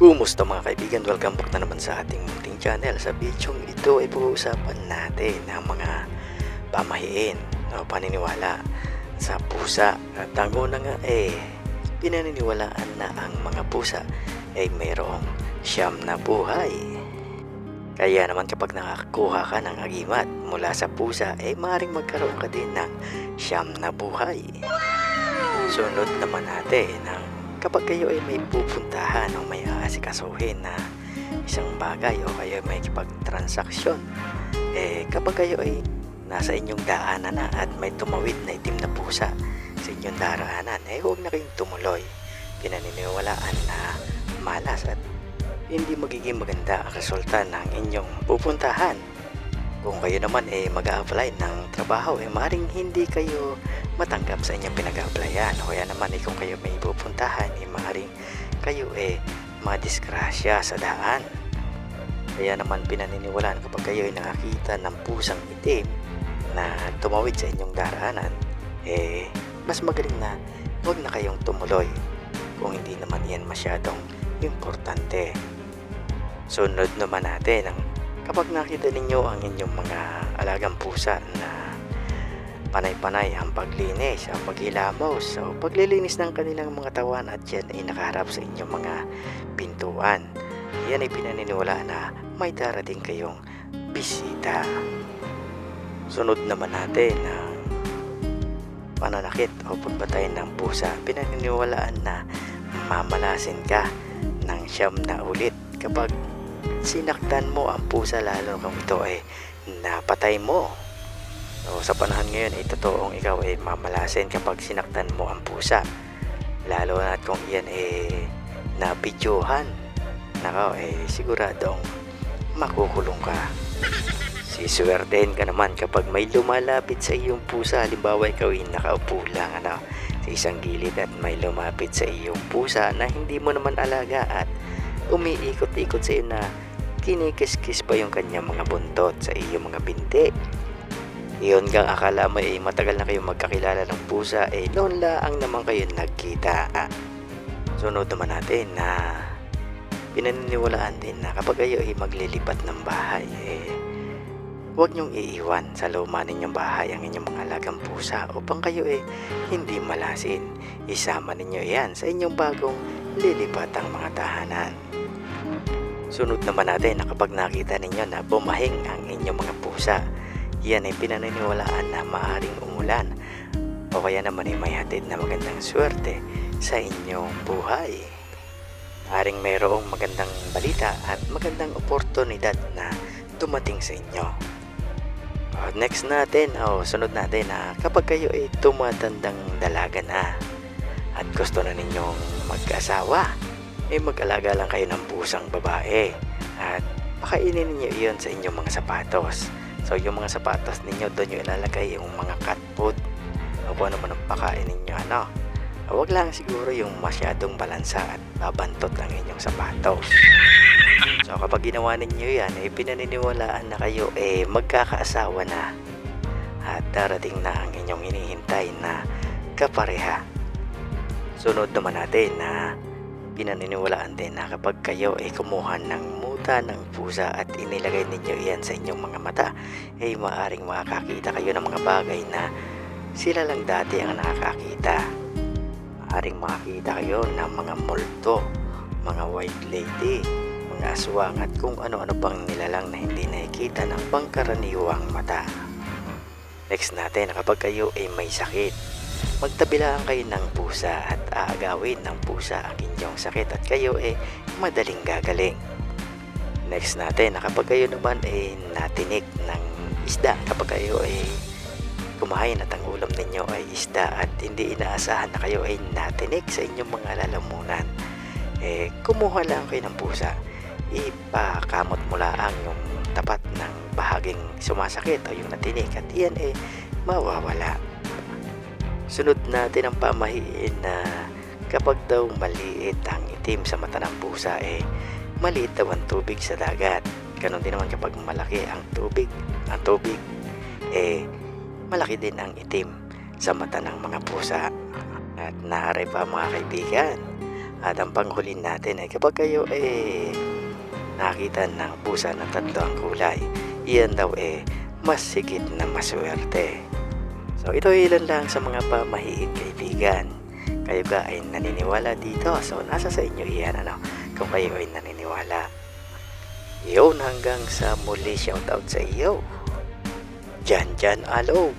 Kumusta mga kaibigan? Welcome back na naman sa ating munting channel. Sa video ito ay pag-uusapan natin ang mga pamahiin o paniniwala sa pusa. At ang una nga eh, pinaniniwalaan na ang mga pusa ay mayroong siyam na buhay. Kaya naman kapag nakakuha ka ng agimat mula sa pusa, eh maaaring magkaroon ka din ng siyam na buhay. Sunod naman natin ang kapag kayo ay may pupuntahan o may aasikasuhin na isang bagay o kayo may transaksyon eh kapag kayo ay nasa inyong daanan na at may tumawid na itim na pusa sa inyong daraanan eh huwag na kayong tumuloy. Pinaniniwalaan na malas at hindi magiging maganda ang resulta ng inyong pupuntahan kung kayo naman eh mag apply ng trabaho eh maring hindi kayo matanggap sa inyong pinag-applyan o kaya naman eh kung kayo may pupuntahan eh maring kayo eh madisgrasya sa daan. Kaya naman pinaniniwalaan kapag kayo ay nakakita ng pusang itim na tumawid sa inyong daraanan eh mas magaling na huwag na kayong tumuloy kung hindi naman yan masyadong importante. Sunod naman natin ang kapag nakita ninyo ang inyong mga alagang pusa na panay-panay ang paglinis, ang paghilamos, o paglilinis ng kanilang mga tawan at yan ay nakaharap sa inyong mga pintuan. Yan ay pinaniniwala na may darating kayong bisita. Sunod naman natin ang pananakit o pagbatay ng pusa. Pinaniniwalaan na mamalasin ka ng siyam na ulit kapag sinaktan mo ang pusa lalo kung ito ay napatay mo. O sa panahon ngayon ay totoong ikaw ay mamalasin kapag sinaktan mo ang pusa. Lalo na kung iyan ay nabidyohan. Nakaw ay siguradong makukulong ka. Siswertein ka naman kapag may lumalapit sa iyong pusa. Halimbawa ikaw ay nakaupo lang ano, sa isang gilid at may lumapit sa iyong pusa na hindi mo naman alaga at umiikot-ikot sa iyo na kinikis-kis pa yung kanyang mga buntot sa iyong mga binti. Iyon kang akala mo eh matagal na kayong magkakilala ng pusa eh noon lang naman kayo nagkita. Ah, Sunod naman natin na pinaniniwalaan din na kapag kayo ay maglilipat ng bahay eh huwag niyong iiwan sa luma ninyong bahay ang inyong mga alagang pusa upang kayo eh hindi malasin. Isama ninyo yan sa inyong bagong lilipatang mga tahanan. Sunod naman natin na kapag nakita ninyo na bumahing ang inyong mga pusa, yan ay pinaniniwalaan na maaring umulan o kaya naman ay may hatid na magandang swerte sa inyong buhay. Maaring mayroong magandang balita at magandang oportunidad na dumating sa inyo. Next natin, o sunod natin na kapag kayo ay tumatandang dalaga na at gusto na ninyong mag-asawa, eh mag-alaga lang kayo ng pusang babae at pakainin ninyo iyon sa inyong mga sapatos. So yung mga sapatos ninyo doon yung ilalagay yung mga cat food o kung ano man ang pakain ninyo ano. Huwag lang siguro yung masyadong balansa at babantot ang inyong sapatos. So kapag ginawa ninyo yan, eh pinaniniwalaan na kayo eh magkakaasawa na at darating na ang inyong hinihintay na kapareha. Sunod naman natin na pinaniniwalaan din na kapag kayo ay kumuha ng muta ng pusa at inilagay ninyo iyan sa inyong mga mata, ay maaring makakakita kayo ng mga bagay na sila lang dati ang nakakakita. Maaring makakita kayo ng mga multo, mga white lady, mga aswang at kung ano-ano pang nilalang na hindi nakikita ng pangkaraniwang mata. Next natin, kapag kayo ay may sakit, magtabilaan kayo ng pusa at aagawin ng pusa ang inyong sakit at kayo ay madaling gagaling. Next natin, na kapag kayo naman ay natinik ng isda, kapag kayo ay kumain at ang ulam ninyo ay isda at hindi inaasahan na kayo ay natinik sa inyong mga lalamunan, eh kumuha lang kayo ng pusa. Ipakamot mo lang yung tapat ng bahaging sumasakit o yung natinik at iyan eh mawawala. Sunod natin ang pamahiin na kapag daw maliit ang itim sa mata ng pusa eh maliit daw ang tubig sa dagat. Ganon din naman kapag malaki ang tubig, ang tubig eh malaki din ang itim sa mata ng mga pusa. At naaray pa mga kaibigan, At ang panghuli natin ay kapag kayo eh nakita ng pusa ng tatlo ang kulay, iyan daw eh mas sigit na maswerte. So ito ilan lang sa mga pamahiin kaibigan. Kayo ka ay naniniwala dito. So nasa sa inyo iyan ano kung kayo ay naniniwala. Yun hanggang sa muli shoutout sa iyo. Jan Jan Alo.